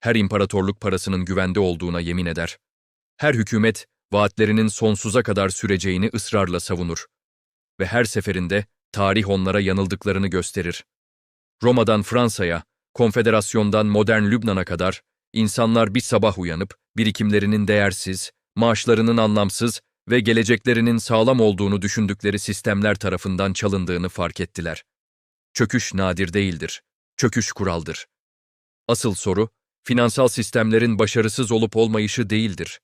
her imparatorluk parasının güvende olduğuna yemin eder. Her hükümet vaatlerinin sonsuza kadar süreceğini ısrarla savunur. Ve her seferinde tarih onlara yanıldıklarını gösterir. Roma'dan Fransa'ya, konfederasyondan modern Lübnan'a kadar insanlar bir sabah uyanıp birikimlerinin değersiz, maaşlarının anlamsız ve geleceklerinin sağlam olduğunu düşündükleri sistemler tarafından çalındığını fark ettiler. Çöküş nadir değildir. Çöküş kuraldır. Asıl soru, finansal sistemlerin başarısız olup olmayışı değildir.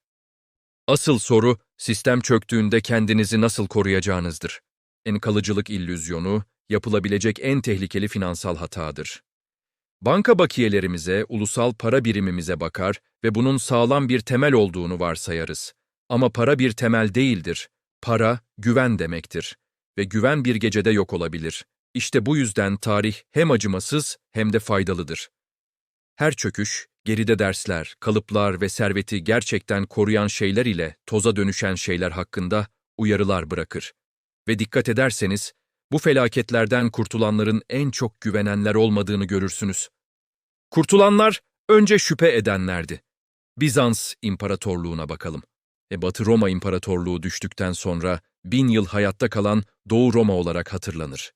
Asıl soru, sistem çöktüğünde kendinizi nasıl koruyacağınızdır. En kalıcılık illüzyonu, yapılabilecek en tehlikeli finansal hatadır. Banka bakiyelerimize, ulusal para birimimize bakar ve bunun sağlam bir temel olduğunu varsayarız. Ama para bir temel değildir. Para, güven demektir. Ve güven bir gecede yok olabilir. İşte bu yüzden tarih hem acımasız hem de faydalıdır. Her çöküş, geride dersler, kalıplar ve serveti gerçekten koruyan şeyler ile toza dönüşen şeyler hakkında uyarılar bırakır. Ve dikkat ederseniz, bu felaketlerden kurtulanların en çok güvenenler olmadığını görürsünüz. Kurtulanlar önce şüphe edenlerdi. Bizans İmparatorluğuna bakalım. E Batı Roma İmparatorluğu düştükten sonra bin yıl hayatta kalan Doğu Roma olarak hatırlanır.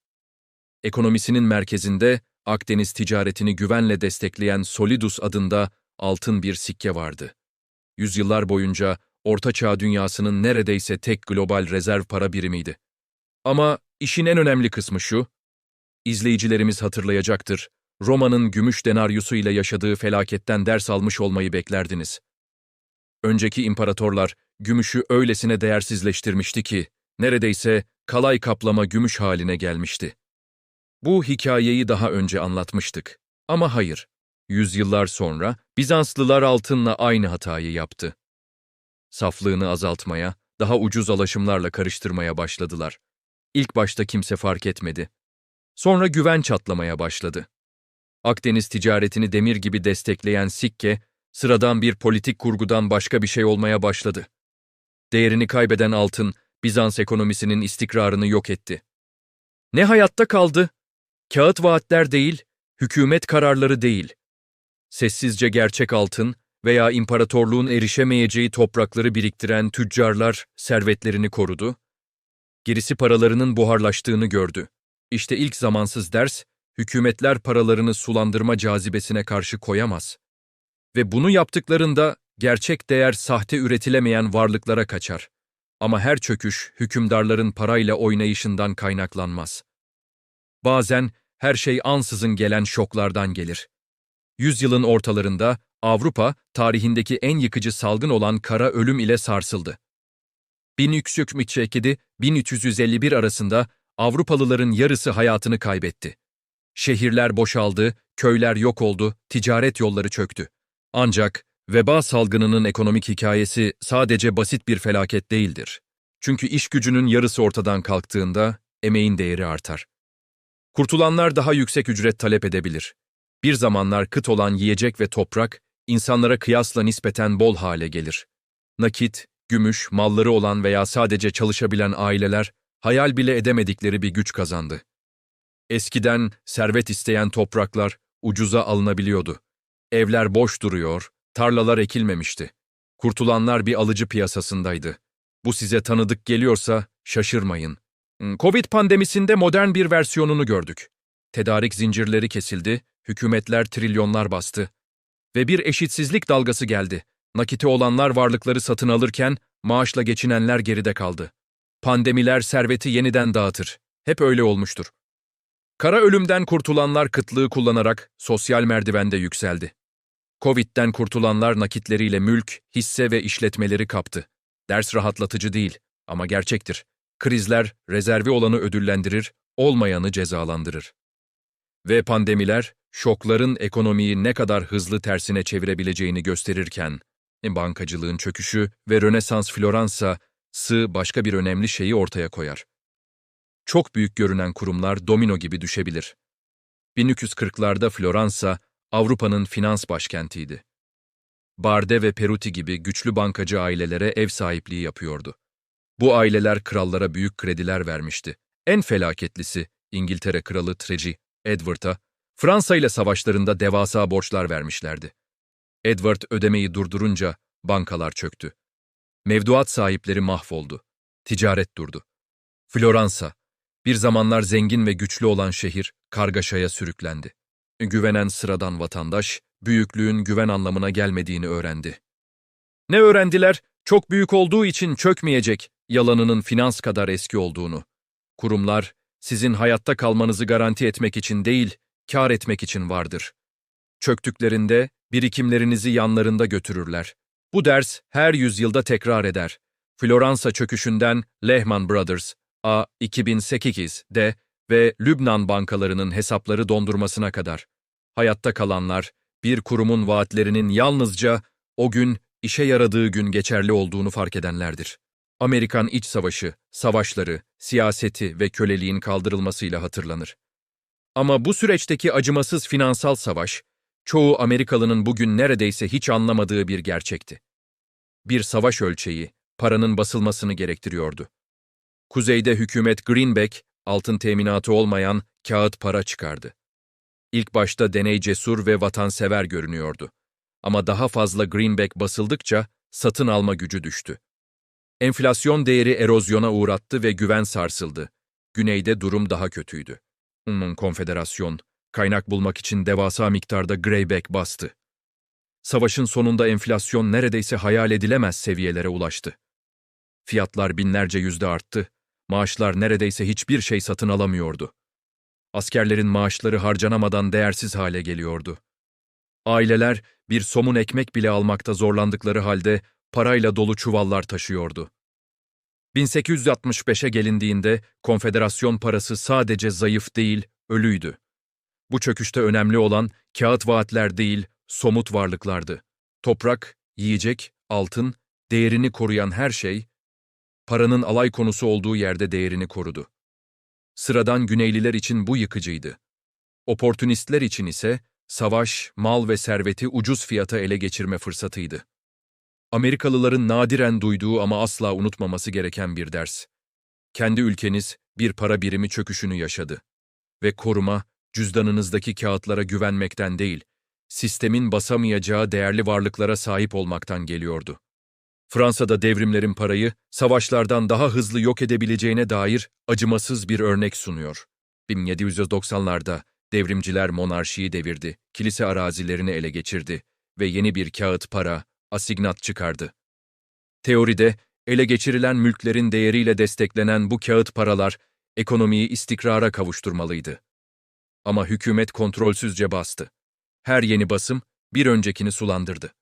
Ekonomisinin merkezinde Akdeniz ticaretini güvenle destekleyen Solidus adında altın bir sikke vardı. Yüzyıllar boyunca Orta Çağ dünyasının neredeyse tek global rezerv para birimiydi. Ama işin en önemli kısmı şu, izleyicilerimiz hatırlayacaktır, Roma'nın gümüş denaryusu ile yaşadığı felaketten ders almış olmayı beklerdiniz. Önceki imparatorlar gümüşü öylesine değersizleştirmişti ki, neredeyse kalay kaplama gümüş haline gelmişti. Bu hikayeyi daha önce anlatmıştık. Ama hayır, yüzyıllar sonra Bizanslılar altınla aynı hatayı yaptı. Saflığını azaltmaya, daha ucuz alaşımlarla karıştırmaya başladılar. İlk başta kimse fark etmedi. Sonra güven çatlamaya başladı. Akdeniz ticaretini demir gibi destekleyen sikke, sıradan bir politik kurgudan başka bir şey olmaya başladı. Değerini kaybeden altın, Bizans ekonomisinin istikrarını yok etti. Ne hayatta kaldı? Kağıt vaatler değil, hükümet kararları değil. Sessizce gerçek altın veya imparatorluğun erişemeyeceği toprakları biriktiren tüccarlar servetlerini korudu. Gerisi paralarının buharlaştığını gördü. İşte ilk zamansız ders, hükümetler paralarını sulandırma cazibesine karşı koyamaz. Ve bunu yaptıklarında gerçek değer sahte üretilemeyen varlıklara kaçar. Ama her çöküş hükümdarların parayla oynayışından kaynaklanmaz. Bazen her şey ansızın gelen şoklardan gelir. Yüzyılın ortalarında Avrupa tarihindeki en yıkıcı salgın olan kara ölüm ile sarsıldı. 1372-1351 arasında Avrupalıların yarısı hayatını kaybetti. Şehirler boşaldı, köyler yok oldu, ticaret yolları çöktü. Ancak veba salgınının ekonomik hikayesi sadece basit bir felaket değildir. Çünkü iş gücünün yarısı ortadan kalktığında emeğin değeri artar. Kurtulanlar daha yüksek ücret talep edebilir. Bir zamanlar kıt olan yiyecek ve toprak, insanlara kıyasla nispeten bol hale gelir. Nakit, gümüş, malları olan veya sadece çalışabilen aileler, hayal bile edemedikleri bir güç kazandı. Eskiden servet isteyen topraklar ucuza alınabiliyordu. Evler boş duruyor, tarlalar ekilmemişti. Kurtulanlar bir alıcı piyasasındaydı. Bu size tanıdık geliyorsa şaşırmayın. Hmm, Covid pandemisinde modern bir versiyonunu gördük. Tedarik zincirleri kesildi, hükümetler trilyonlar bastı. Ve bir eşitsizlik dalgası geldi. Nakiti olanlar varlıkları satın alırken maaşla geçinenler geride kaldı. Pandemiler serveti yeniden dağıtır. Hep öyle olmuştur. Kara ölümden kurtulanlar kıtlığı kullanarak sosyal merdivende yükseldi. Covid'den kurtulanlar nakitleriyle mülk, hisse ve işletmeleri kaptı. Ders rahatlatıcı değil ama gerçektir. Krizler rezervi olanı ödüllendirir, olmayanı cezalandırır. Ve pandemiler, şokların ekonomiyi ne kadar hızlı tersine çevirebileceğini gösterirken, bankacılığın çöküşü ve Rönesans Floransa'sı başka bir önemli şeyi ortaya koyar. Çok büyük görünen kurumlar domino gibi düşebilir. 1240'larda Floransa, Avrupa'nın finans başkentiydi. Barde ve Peruti gibi güçlü bankacı ailelere ev sahipliği yapıyordu. Bu aileler krallara büyük krediler vermişti. En felaketlisi İngiltere Kralı Treci, Edward'a, Fransa ile savaşlarında devasa borçlar vermişlerdi. Edward ödemeyi durdurunca bankalar çöktü. Mevduat sahipleri mahvoldu. Ticaret durdu. Floransa, bir zamanlar zengin ve güçlü olan şehir, kargaşaya sürüklendi. Güvenen sıradan vatandaş, büyüklüğün güven anlamına gelmediğini öğrendi. Ne öğrendiler? Çok büyük olduğu için çökmeyecek, yalanının finans kadar eski olduğunu. Kurumlar, sizin hayatta kalmanızı garanti etmek için değil, kar etmek için vardır. Çöktüklerinde birikimlerinizi yanlarında götürürler. Bu ders her yüzyılda tekrar eder. Floransa çöküşünden Lehman Brothers, A 2008'de ve Lübnan bankalarının hesapları dondurmasına kadar. Hayatta kalanlar, bir kurumun vaatlerinin yalnızca o gün, işe yaradığı gün geçerli olduğunu fark edenlerdir. Amerikan İç Savaşı, savaşları, siyaseti ve köleliğin kaldırılmasıyla hatırlanır. Ama bu süreçteki acımasız finansal savaş, çoğu Amerikalının bugün neredeyse hiç anlamadığı bir gerçekti. Bir savaş ölçeği, paranın basılmasını gerektiriyordu. Kuzeyde hükümet Greenback, altın teminatı olmayan kağıt para çıkardı. İlk başta deney cesur ve vatansever görünüyordu. Ama daha fazla Greenback basıldıkça satın alma gücü düştü. Enflasyon değeri erozyona uğrattı ve güven sarsıldı. Güneyde durum daha kötüydü. Hmm, konfederasyon, kaynak bulmak için devasa miktarda greyback bastı. Savaşın sonunda enflasyon neredeyse hayal edilemez seviyelere ulaştı. Fiyatlar binlerce yüzde arttı, maaşlar neredeyse hiçbir şey satın alamıyordu. Askerlerin maaşları harcanamadan değersiz hale geliyordu. Aileler bir somun ekmek bile almakta zorlandıkları halde parayla dolu çuvallar taşıyordu. 1865'e gelindiğinde konfederasyon parası sadece zayıf değil, ölüydü. Bu çöküşte önemli olan kağıt vaatler değil, somut varlıklardı. Toprak, yiyecek, altın, değerini koruyan her şey, paranın alay konusu olduğu yerde değerini korudu. Sıradan Güneyliler için bu yıkıcıydı. Oportunistler için ise savaş, mal ve serveti ucuz fiyata ele geçirme fırsatıydı. Amerikalıların nadiren duyduğu ama asla unutmaması gereken bir ders. Kendi ülkeniz bir para birimi çöküşünü yaşadı. Ve koruma, cüzdanınızdaki kağıtlara güvenmekten değil, sistemin basamayacağı değerli varlıklara sahip olmaktan geliyordu. Fransa'da devrimlerin parayı, savaşlardan daha hızlı yok edebileceğine dair acımasız bir örnek sunuyor. 1790'larda devrimciler monarşiyi devirdi, kilise arazilerini ele geçirdi ve yeni bir kağıt para, asignat çıkardı. Teoride, ele geçirilen mülklerin değeriyle desteklenen bu kağıt paralar, ekonomiyi istikrara kavuşturmalıydı. Ama hükümet kontrolsüzce bastı. Her yeni basım, bir öncekini sulandırdı.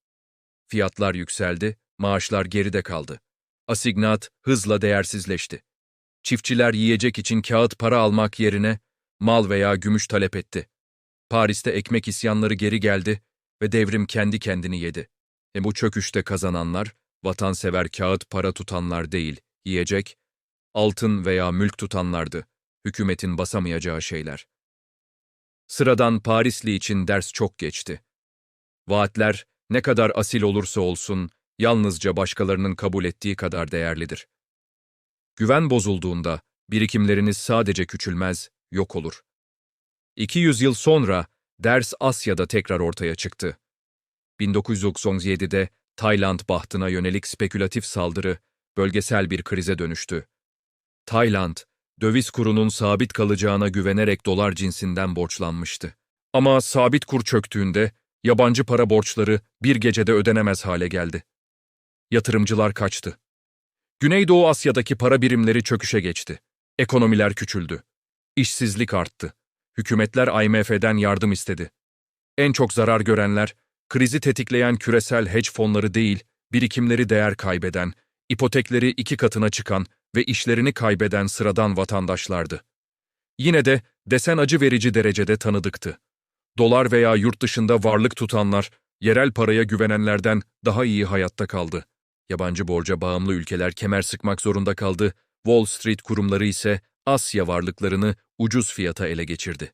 Fiyatlar yükseldi, maaşlar geride kaldı. Asignat hızla değersizleşti. Çiftçiler yiyecek için kağıt para almak yerine mal veya gümüş talep etti. Paris'te ekmek isyanları geri geldi ve devrim kendi kendini yedi. E bu çöküşte kazananlar, vatansever kağıt para tutanlar değil, yiyecek, altın veya mülk tutanlardı, hükümetin basamayacağı şeyler. Sıradan Parisli için ders çok geçti. Vaatler, ne kadar asil olursa olsun, yalnızca başkalarının kabul ettiği kadar değerlidir. Güven bozulduğunda, birikimleriniz sadece küçülmez, yok olur. 200 yıl sonra, ders Asya'da tekrar ortaya çıktı. 1997'de Tayland bahtına yönelik spekülatif saldırı bölgesel bir krize dönüştü. Tayland, döviz kurunun sabit kalacağına güvenerek dolar cinsinden borçlanmıştı. Ama sabit kur çöktüğünde yabancı para borçları bir gecede ödenemez hale geldi. Yatırımcılar kaçtı. Güneydoğu Asya'daki para birimleri çöküşe geçti. Ekonomiler küçüldü. İşsizlik arttı. Hükümetler IMF'den yardım istedi. En çok zarar görenler krizi tetikleyen küresel hedge fonları değil, birikimleri değer kaybeden, ipotekleri iki katına çıkan ve işlerini kaybeden sıradan vatandaşlardı. Yine de desen acı verici derecede tanıdıktı. Dolar veya yurt dışında varlık tutanlar, yerel paraya güvenenlerden daha iyi hayatta kaldı. Yabancı borca bağımlı ülkeler kemer sıkmak zorunda kaldı, Wall Street kurumları ise Asya varlıklarını ucuz fiyata ele geçirdi.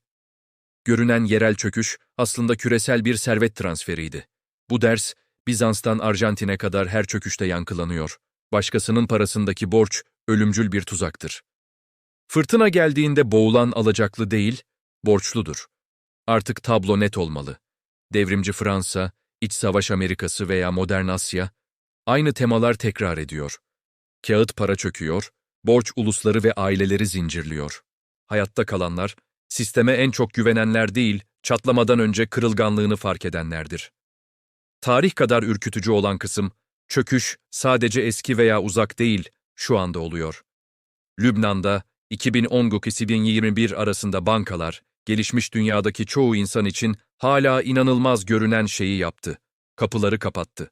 Görünen yerel çöküş aslında küresel bir servet transferiydi. Bu ders, Bizans'tan Arjantin'e kadar her çöküşte yankılanıyor. Başkasının parasındaki borç, ölümcül bir tuzaktır. Fırtına geldiğinde boğulan alacaklı değil, borçludur. Artık tablo net olmalı. Devrimci Fransa, İç Savaş Amerikası veya Modern Asya, aynı temalar tekrar ediyor. Kağıt para çöküyor, borç ulusları ve aileleri zincirliyor. Hayatta kalanlar, sisteme en çok güvenenler değil, çatlamadan önce kırılganlığını fark edenlerdir. Tarih kadar ürkütücü olan kısım, çöküş sadece eski veya uzak değil, şu anda oluyor. Lübnan'da 2019-2021 arasında bankalar, gelişmiş dünyadaki çoğu insan için hala inanılmaz görünen şeyi yaptı. Kapıları kapattı.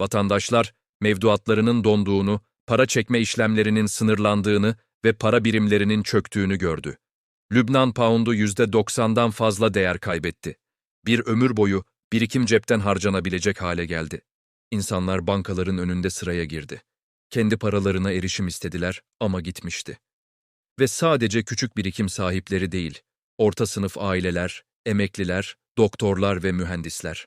Vatandaşlar, mevduatlarının donduğunu, para çekme işlemlerinin sınırlandığını ve para birimlerinin çöktüğünü gördü. Lübnan poundu %90'dan fazla değer kaybetti. Bir ömür boyu birikim cepten harcanabilecek hale geldi. İnsanlar bankaların önünde sıraya girdi. Kendi paralarına erişim istediler ama gitmişti. Ve sadece küçük birikim sahipleri değil, orta sınıf aileler, emekliler, doktorlar ve mühendisler.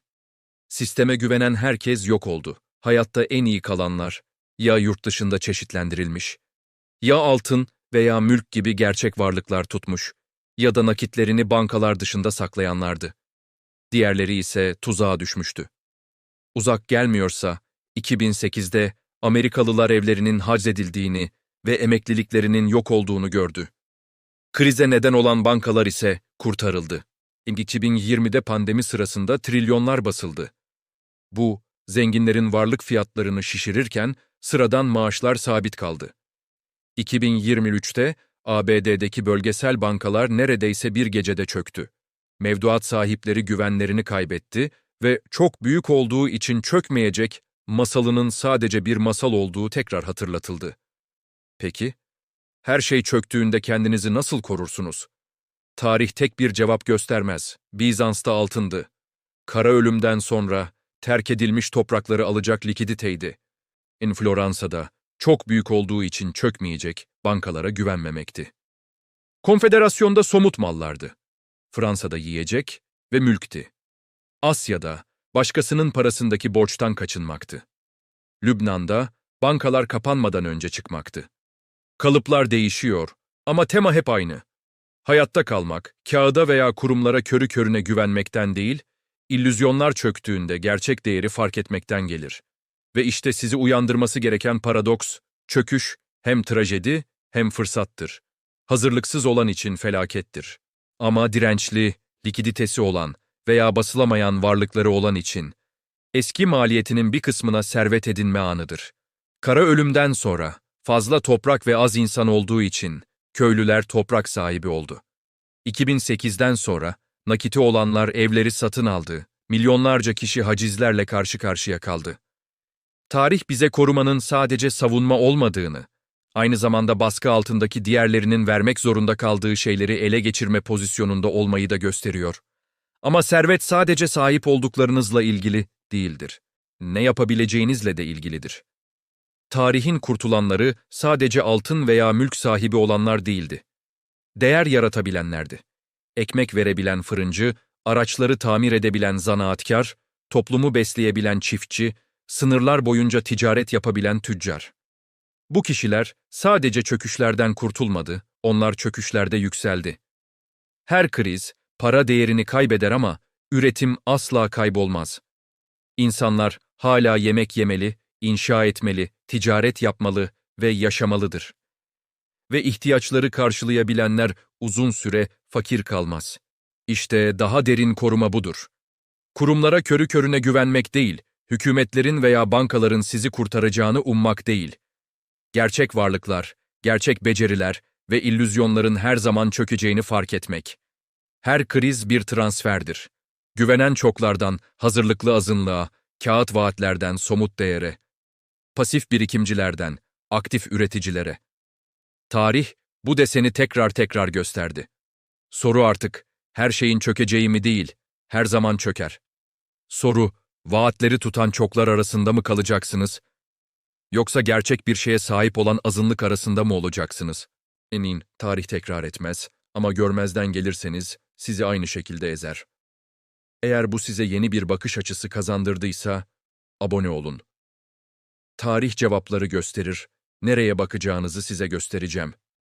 Sisteme güvenen herkes yok oldu. Hayatta en iyi kalanlar, ya yurt dışında çeşitlendirilmiş, ya altın veya mülk gibi gerçek varlıklar tutmuş, ya da nakitlerini bankalar dışında saklayanlardı. Diğerleri ise tuzağa düşmüştü. Uzak gelmiyorsa, 2008'de Amerikalılar evlerinin hacredildiğini ve emekliliklerinin yok olduğunu gördü. Krize neden olan bankalar ise kurtarıldı. 2020'de pandemi sırasında trilyonlar basıldı. Bu, zenginlerin varlık fiyatlarını şişirirken sıradan maaşlar sabit kaldı. 2023'te ABD'deki bölgesel bankalar neredeyse bir gecede çöktü. Mevduat sahipleri güvenlerini kaybetti ve çok büyük olduğu için çökmeyecek, masalının sadece bir masal olduğu tekrar hatırlatıldı. Peki, her şey çöktüğünde kendinizi nasıl korursunuz? Tarih tek bir cevap göstermez. Bizans'ta altındı. Kara ölümden sonra terk edilmiş toprakları alacak likiditeydi. In Floransa'da çok büyük olduğu için çökmeyecek, bankalara güvenmemekti. Konfederasyonda somut mallardı. Fransa'da yiyecek ve mülkti. Asya'da başkasının parasındaki borçtan kaçınmaktı. Lübnan'da bankalar kapanmadan önce çıkmaktı. Kalıplar değişiyor ama tema hep aynı. Hayatta kalmak, kağıda veya kurumlara körü körüne güvenmekten değil, illüzyonlar çöktüğünde gerçek değeri fark etmekten gelir. Ve işte sizi uyandırması gereken paradoks, çöküş hem trajedi hem fırsattır. Hazırlıksız olan için felakettir. Ama dirençli, likiditesi olan veya basılamayan varlıkları olan için, eski maliyetinin bir kısmına servet edinme anıdır. Kara ölümden sonra, fazla toprak ve az insan olduğu için, köylüler toprak sahibi oldu. 2008'den sonra, nakiti olanlar evleri satın aldı, milyonlarca kişi hacizlerle karşı karşıya kaldı. Tarih bize korumanın sadece savunma olmadığını, aynı zamanda baskı altındaki diğerlerinin vermek zorunda kaldığı şeyleri ele geçirme pozisyonunda olmayı da gösteriyor. Ama servet sadece sahip olduklarınızla ilgili değildir. Ne yapabileceğinizle de ilgilidir. Tarihin kurtulanları sadece altın veya mülk sahibi olanlar değildi. Değer yaratabilenlerdi. Ekmek verebilen fırıncı, araçları tamir edebilen zanaatkar, toplumu besleyebilen çiftçi, sınırlar boyunca ticaret yapabilen tüccar. Bu kişiler sadece çöküşlerden kurtulmadı, onlar çöküşlerde yükseldi. Her kriz, para değerini kaybeder ama üretim asla kaybolmaz. İnsanlar hala yemek yemeli, inşa etmeli, ticaret yapmalı ve yaşamalıdır. Ve ihtiyaçları karşılayabilenler uzun süre fakir kalmaz. İşte daha derin koruma budur. Kurumlara körü körüne güvenmek değil, hükümetlerin veya bankaların sizi kurtaracağını ummak değil. Gerçek varlıklar, gerçek beceriler ve illüzyonların her zaman çökeceğini fark etmek. Her kriz bir transferdir. Güvenen çoklardan hazırlıklı azınlığa, kağıt vaatlerden somut değere, pasif birikimcilerden aktif üreticilere. Tarih bu deseni tekrar tekrar gösterdi. Soru artık her şeyin çökeceği mi değil, her zaman çöker. Soru, vaatleri tutan çoklar arasında mı kalacaksınız? Yoksa gerçek bir şeye sahip olan azınlık arasında mı olacaksınız? Emin, tarih tekrar etmez ama görmezden gelirseniz sizi aynı şekilde ezer. Eğer bu size yeni bir bakış açısı kazandırdıysa, abone olun. Tarih cevapları gösterir, nereye bakacağınızı size göstereceğim.